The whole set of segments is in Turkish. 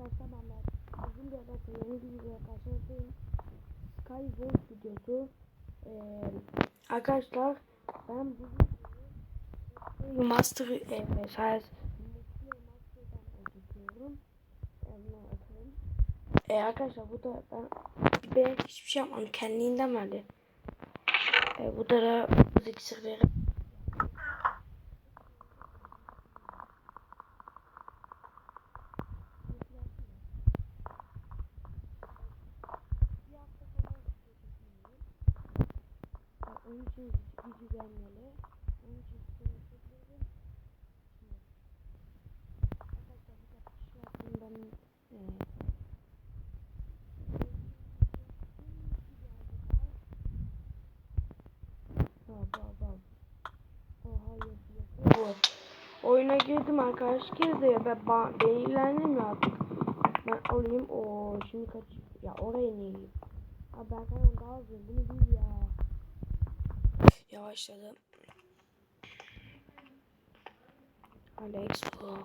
arkadaşlar ben de uzun bir ara yeni bir videoya karşınızdayım. Skyward videosu. Ee, arkadaşlar ben bu Master e, çekiyorum. E, arkadaşlar bu da ben ben hiçbir şey yapmadım. Kendiliğinden verdi. E, bu da da iksirleri Onun için gücü gelmeli. Onun için size yapabilirim. Arkadaşlar bir dakika şey. E. Oha yapıyor. Bu. Oyuna girdim arkadaş girdi ya ben ilerlemiyor artık. Ben alayım o şimdi kaç ya oraya niye gireyim? Abi ben daha hızlıyım bunu ya. Yavaşladı. Alex bu.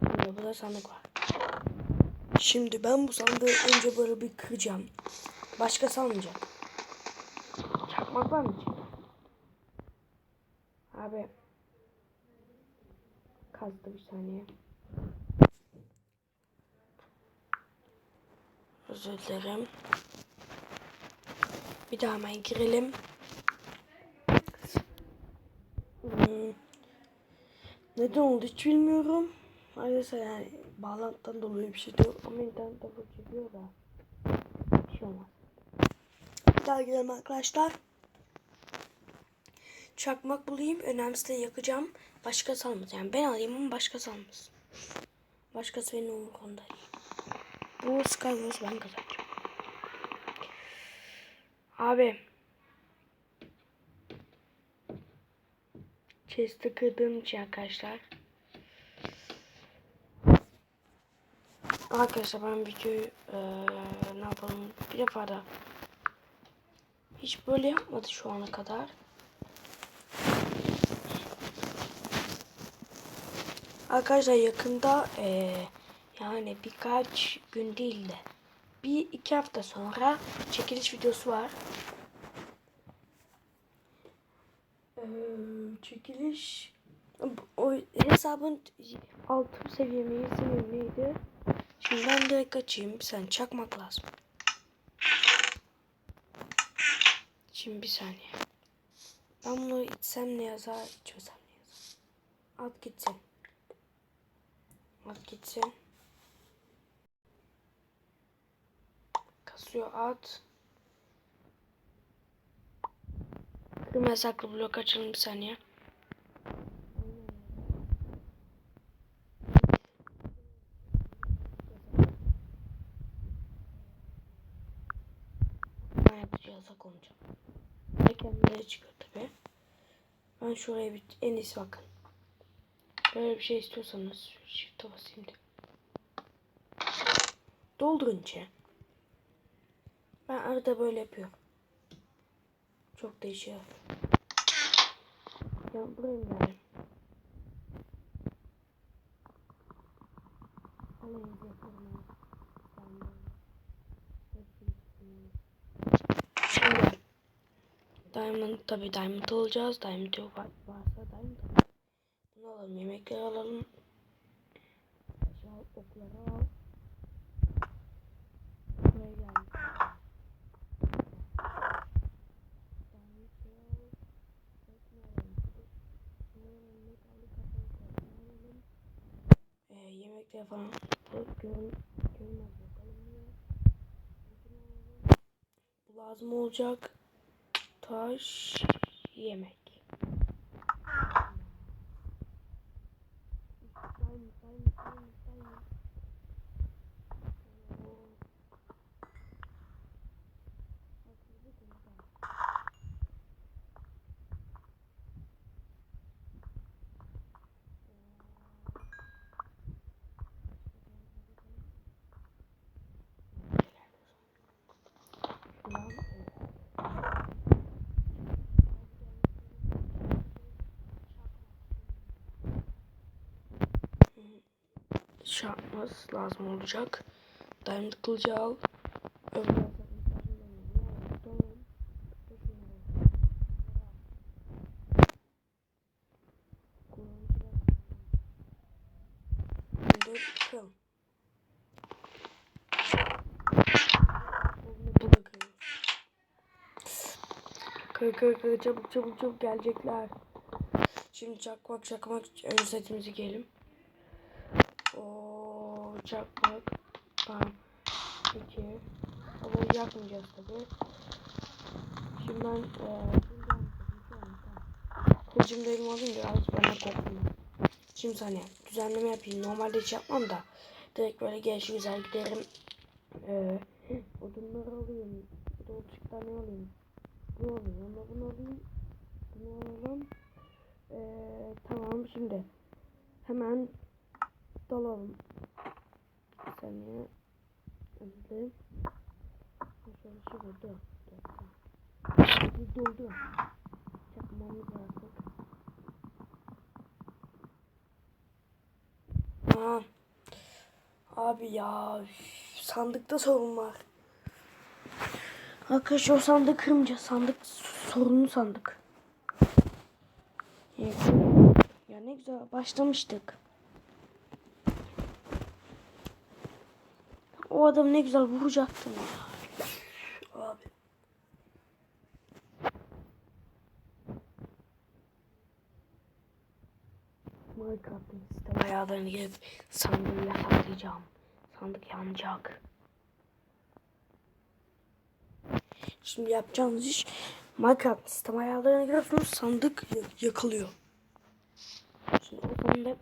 Burada, burada sandık var. Şimdi ben bu sandığı önce böyle bir kıracağım. Başka salmayacağım. Çakmak var mı? Abi. Kazdı bir saniye. Özür dilerim. Bir daha hemen girelim. Hmm. Neden oldu hiç bilmiyorum. Maalesef yani bağlantıdan dolayı bir şey diyor ama internet de bu çekiyor da. Bir şey olmaz. Bir daha girelim arkadaşlar. Çakmak bulayım. Önemlisi de yakacağım. Başka salmaz. Yani ben alayım ama başka salmaz. Başkası benim umurumda değil. Bu Skywars ben kazanacağım. Abi. Chest'i kırdığım için arkadaşlar. Arkadaşlar ben videoyu eee, ne yapalım bir defa da hiç böyle yapmadı şu ana kadar. Arkadaşlar yakında eee, yani birkaç gün değil de bir iki hafta sonra çekiliş videosu var. Eee, çekiliş o hesabın altı seviye mi seviye miydi? Şimdi ben direkt açayım. Sen çakmak lazım. Şimdi bir saniye. Ben bunu içsem ne yazar, içmesem ne yazar. At gitsin. At gitsin. Kasıyor at. Kırma yasaklı blok açalım bir saniye. Ben yapacağız olacak. Kendileri çıkıyor tabi. Ben şuraya bir en iyisi bakın. Böyle bir şey istiyorsanız shift'e basayım da. Doldurun içe. Ben arada böyle yapıyorum. Çok değişiyor. Ya buraya mı geldim? Alayım yapalım ya. Ben böyle. Hepsini istiyorum. Şimdi Diamond tabi Diamond alacağız. Diamond yok var- varsa Diamond alalım. Bunu alalım. Yemekleri alalım. Aşağı okları al. Buraya geldik. Diamond şey al. Tekne alalım. Ne alalım? Metalli kapalı kapalı alalım. Falan alıp görün, görünmez bakalım. Lazım olacak. Taş, yemek. Diamond, diamond. Yapmamız lazım olacak. Diamond kılıcı al. Kır kır kır çabuk çabuk çabuk gelecekler. Şimdi çakmak çakmak ön setimizi giyelim. Çakmak. Tamam. Peki. Ama yakmayacağız tabi. Şimdi ben eee Kılıcımı da biraz bana kokmuyor. Şimdi saniye düzenleme yapayım. Normalde hiç yapmam da. Direkt böyle gelişi güzel giderim. Eee odunları alayım. Dolçuktan ne alayım? Bunu alayım. Onu bunu alayım. Bunu alalım. Ee, tamam şimdi hemen dalalım. Bir saniye. Şu burada. Bir doldu. Çakmamız lazım. Aa, abi ya sandıkta sorun var. Arkadaşlar o sandık kırmayacağız. Sandık sorunlu sandık. Ya ne güzel başlamıştık. O adam ne güzel vuracaktım ya. Abi. Minecraft'ın sistem ayarlarını girip sandığı yasaklayacağım. Sandık yanacak. Şimdi yapacağımız iş Minecraft sistem ayarlarına giriyorsunuz sandık yakılıyor. Şimdi o sandık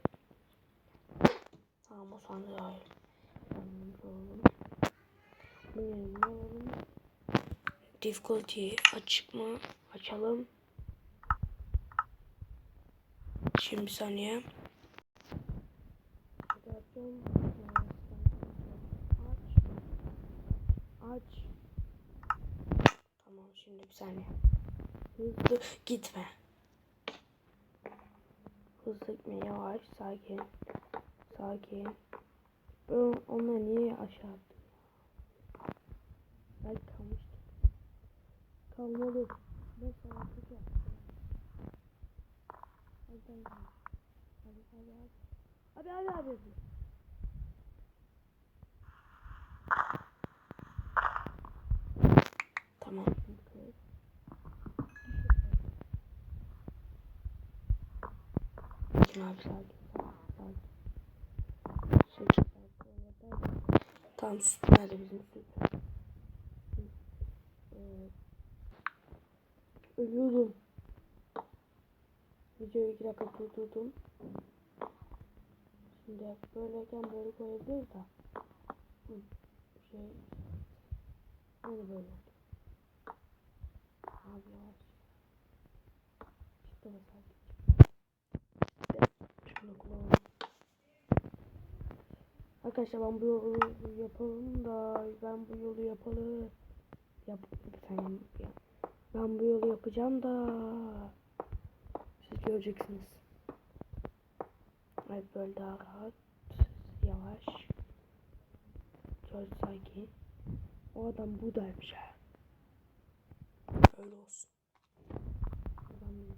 Tamam o sandığı hayır. Difficulty açık mı? Açalım. Şimdi bir saniye. Aç. Aç. Tamam şimdi bir saniye. Hızlı gitme. Hızlı gitme yavaş sakin. Sakin. Ben onları niye aşağı attım Hadi hadi hadi hadi hadi hadi hadi hadi. Tamam. Okay. Sakin abi sakin. Tamam nerede bizim süt? Evet. Ölüyordum. Videoyu iki dakika durdurdum. Şimdi böyleyken böyle koyabiliriz da. Şey. Böyle oldu. Abi yavaş. Şunu kullanalım. Arkadaşlar ben bu yolu yapalım da ben bu yolu yapalı yap sen ya. Ben bu yolu yapacağım da siz göreceksiniz. Evet böyle daha rahat yavaş çok sakin. O adam buradaymış ha. Öyle olsun. Adam.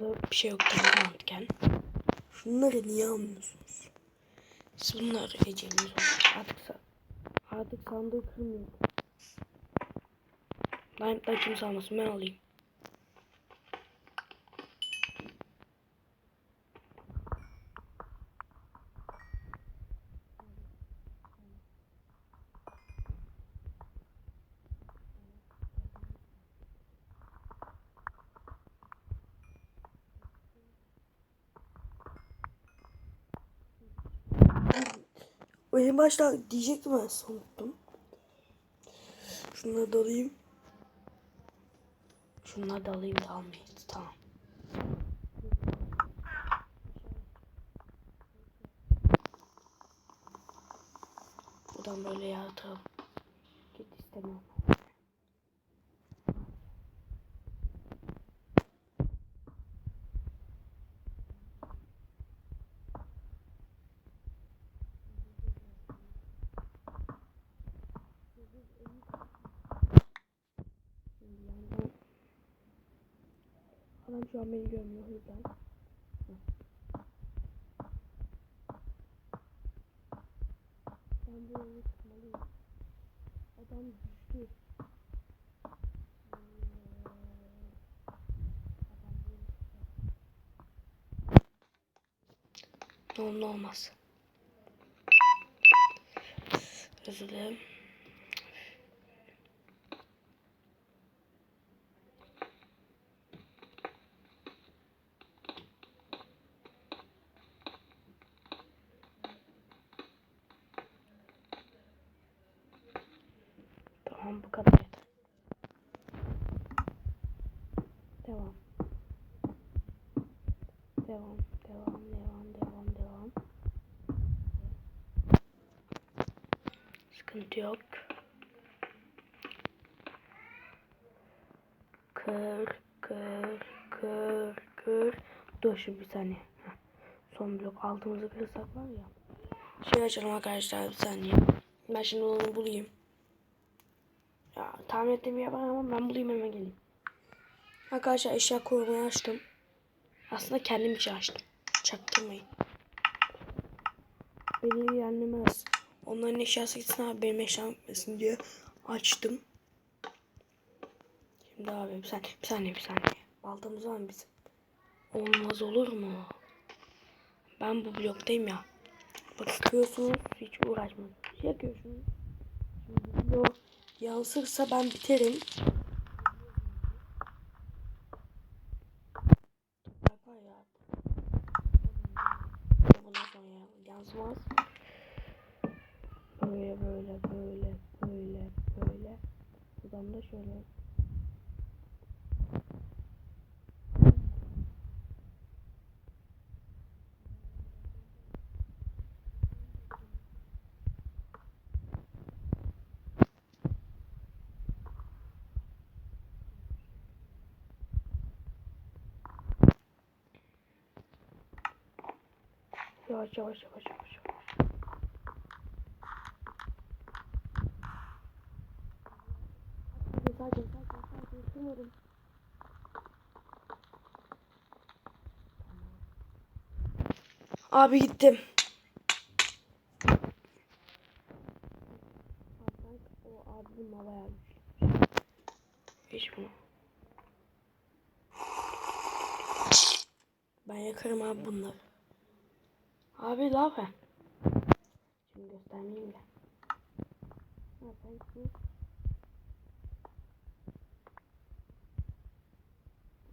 Burada bir şey yok tabii mantıken. Şunları niye almıyorsunuz? Siz bunları eceliniz. Artık, artık sandığı kırmıyorum. Diamond'dan kimse almasın ben alayım. O en başta diyecektim ben unuttum. Şunları da alayım. Şunları da. Tamam. Buradan böyle yaratalım. istemiyorum. Şimdi yandan Adam şu an beni görmüyor o yüzden. Hı. Ben bu yolu tutmalıyım. Adam düştü. Ne olur ne olmaz. Özür dilerim. Tamam bu kadar. Devam. Devam, devam, devam, devam, devam. Sıkıntı yok. Kır, kır, kır, kır. Dur şimdi bir saniye. Son blok altımızı kırsak var ya. Şey açalım arkadaşlar bir saniye. Ben şimdi onu bulayım. Tahmin ettiğim yer var ama ben bulayım hemen geleyim. Arkadaşlar eşya korumayı açtım. Aslında kendim için açtım. Çaktırmayın. Beni ilgilendirmez. Onların eşyası gitsin abi benim eşyam gitmesin diye açtım. Şimdi abi bir saniye bir saniye bir saniye. Baltamız var mı bizim? Olmaz olur mu? Ben bu bloktayım ya. Bak sıkıyorsunuz hiç uğraşmayın. Şey yapıyorsunuz. Şimdi video yansırsa ben biterim. Yapar ya. Bundan sonra yansımaz. Böyle böyle böyle böyle böyle. Buradan da şöyle. Yavaş yavaş yavaş yavaş. yavaş. Sakin sakin sakin. Sığmadım. Abi gittim. O abim havaya. Hiç bunu. Ben yakarım abi bunları. Abi lava. Şimdi göstermeyeyim de. Ha, sanki.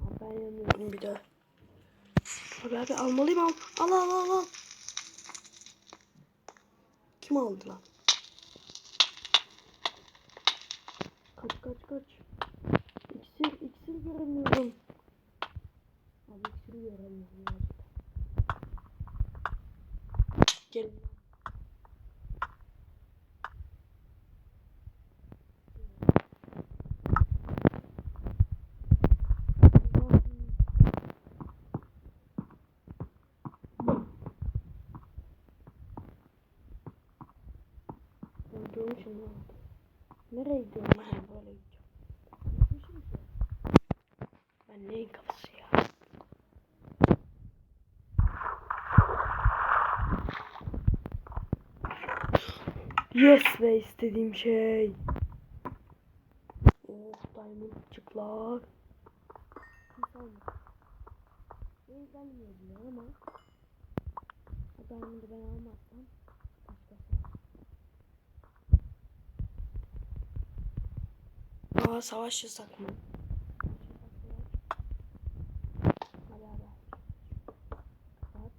Abi ben yanıyorum bir de. Abi abi almalıyım al. Al al al al. Kim aldı lan? Kaç kaç kaç. İksir iksir göremiyorum. Abi iksir göremiyorum. Gelin. Öldürmüşüm lan. Nereye gidiyorum ben böyle gideceğim. Gitmişim ki. Ben neyin kafası ya? Yes be istediğim şey. Oh diamondçıklar. İnsan. Beni gelmiyor ama. O diamond'ı ben almazsam. Başkası. Aa savaş yasak mı? Hadi hadi. Kapat.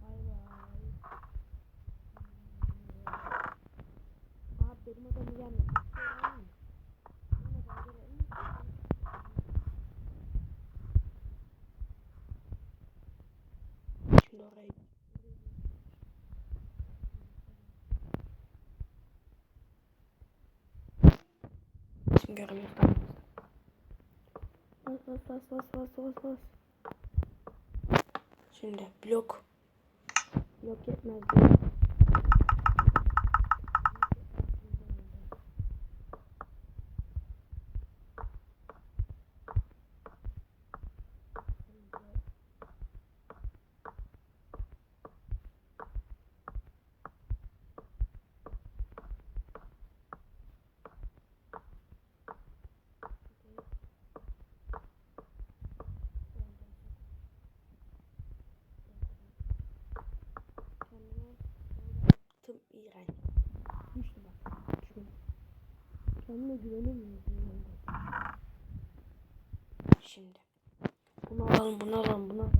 Hayır Tamam. Bas bas bas bas bas bas bas. Şimdi blok. Blok yetmez diye. Tım iğrenç. Düştü bak. Düştü. Kendime güvenemiyorum. Şimdi. Bunu alalım, bunu alalım, bunu alalım.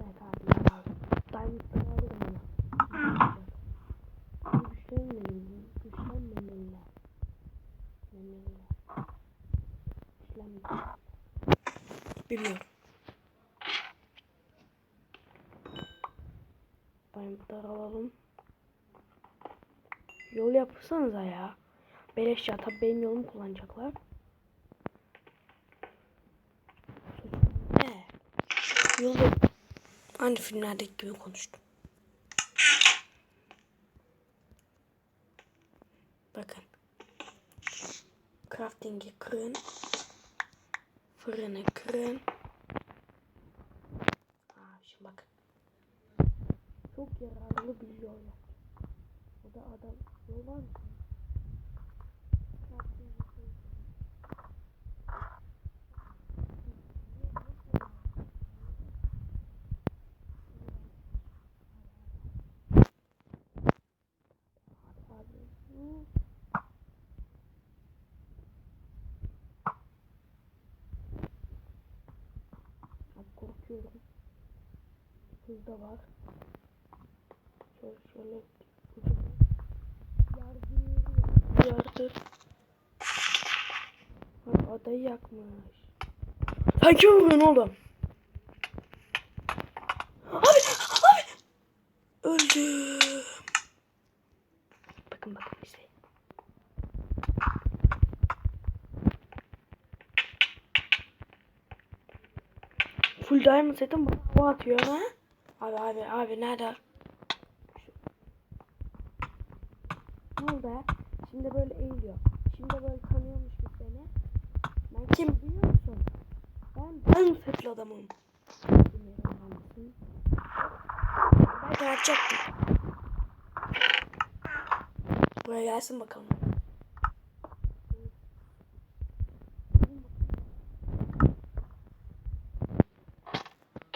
Evet abi, ya abi. Diamond'ları alırım onu. Güçlenmeyin, güçlenmemeliler. Memeliler. Güçlenmeyin. Bilmiyorum. Diamond'ları alalım. Yol yapırsanıza ya. Beleş ya tabi benim yolumu kullanacaklar. Ne? Yolu aynı filmlerdeki gibi konuştum. Bakın. Crafting'i kırın. Fırını kırın. Aa, şimdi bakın. Çok yararlı bir yol. O da adam Abi korkuyorum. Hız da var. Şöyle şöyle. Yardır. Ha, adayı yakmış. Sen kim vuruyorsun oğlum? Abi! Abi! Öldüm. Bakın bakın bize. Full diamond setim hava atıyor ha. Abi abi abi nerede? Ne oldu? Şimdi böyle eğiliyor. Şimdi böyle tanıyormuş gibi seni. Ben kim biliyor musun? Ben ben setli adamım. Ben yapacaktım. Buraya gelsin bakalım.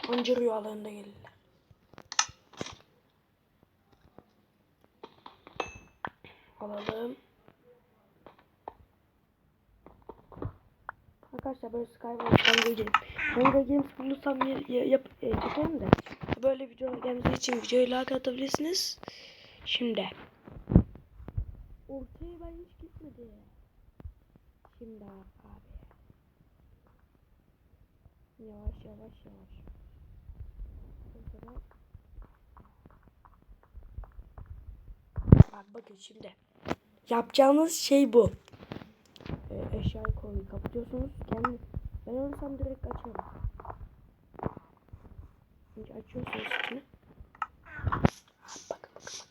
Anca rüyalarında gelirler. Alalım. Arkadaşlar böyle Hunger Games. Hunger Games bulursam ya, ya, yap, e, çekerim de. Böyle videolar gelmesi için videoyu like atabilirsiniz. Şimdi. Ortaya ben hiç gitmedi. Şimdi abi. Yavaş yavaş yavaş. Bak bakın şimdi. Yapacağınız şey bu. Eşyayı koyuyu kapatıyorsunuz. Kendi ben ölürsem direkt açarım. Şimdi açıyorsunuz içini. Bakın bakın bakın.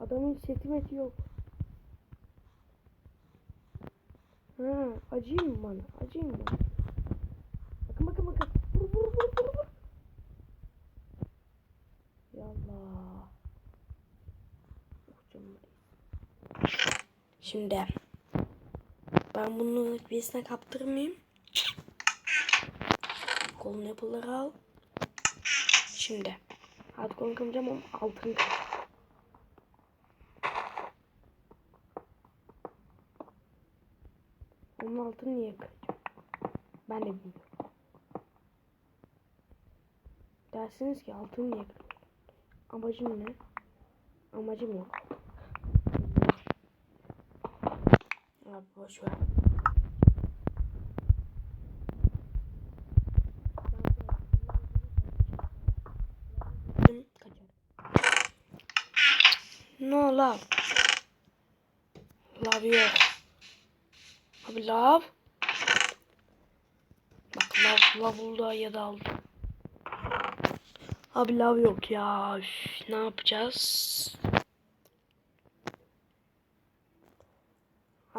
Adamın seti meti yok. Ha, acıyım bana? Acıyım mı? Şimdi ben bunu birisine kaptırmayayım. Kolun yapıları al. Şimdi hadi kolunu kıracağım ama altını kır. Onun altını niye kıracağım? Ben de bilmiyorum. Dersiniz ki altını niye kırıyorsun? Amacın ne? Amacım yok. Abi boş ver. Ne ola? Lav yok. Abi lav. Bak lav, lav buldu ya da aldı. Abi lav yok ya. Üf, ne yapacağız?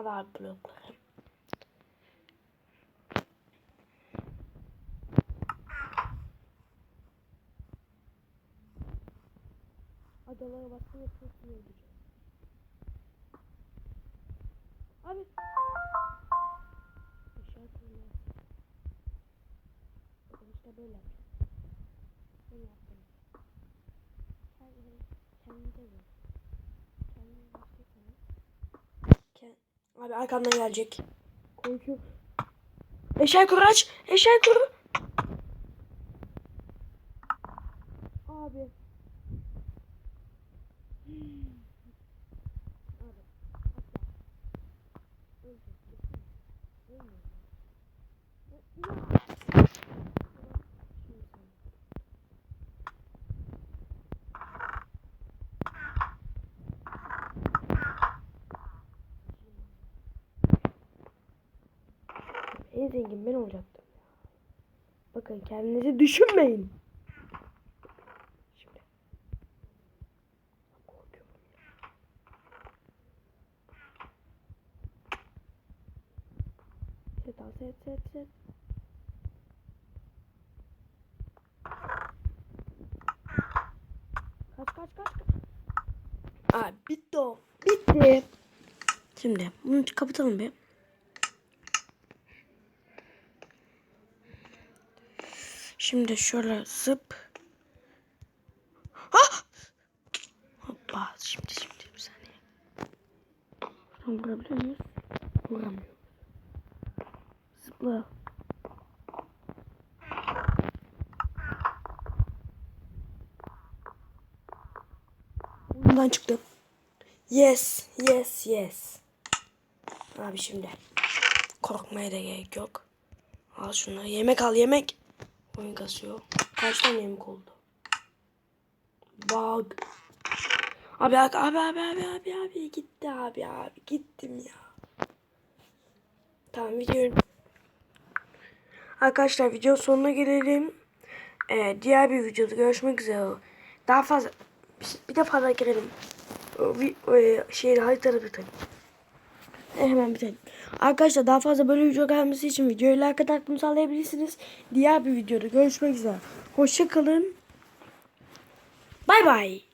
Hadi abi blokları. Adalara çok iyi olacak. Abi. Aşağı koyuyor. Bakın işte böyle yapacağım. Böyle yaptım. Kendinize, kendinize Abi arkamdan gelecek. Korkuyorum. Eşeği kur aç. Eşeği kur. Abi. Abi. Asla. Ölecek. Ölmüyor. Şimdi sen. En zengin ben olacaktım. Bakın kendinizi düşünmeyin. Şimdi. Korkuyorum. Set al set set set. Kaç kaç kaç kaç. Aa bitti o. Bitti. Şimdi bunu kapatalım bir. Şimdi şöyle zıp. Ah! Hoppa şimdi şimdi bir saniye. Şuradan vurabiliyor muyuz? Vuramıyoruz. Zıpla. Bundan çıktı. Yes, yes, yes. Abi şimdi korkmaya da gerek yok. Al şunları. Yemek al yemek. Oyun kasıyor. Kaç tane yemek oldu? Bug. Abi abi abi abi abi abi, gitti abi abi gittim ya. Tamam video Arkadaşlar video sonuna gelelim. Ee, diğer bir videoda görüşmek üzere. Daha fazla bir de fazla girelim. O, vi- o, e, şey haritada bitelim. E, Hemen bitelim. Arkadaşlar daha fazla böyle video gelmesi için videoyu like bunu sağlayabilirsiniz. Diğer bir videoda görüşmek üzere. Hoşça kalın. Bay bay.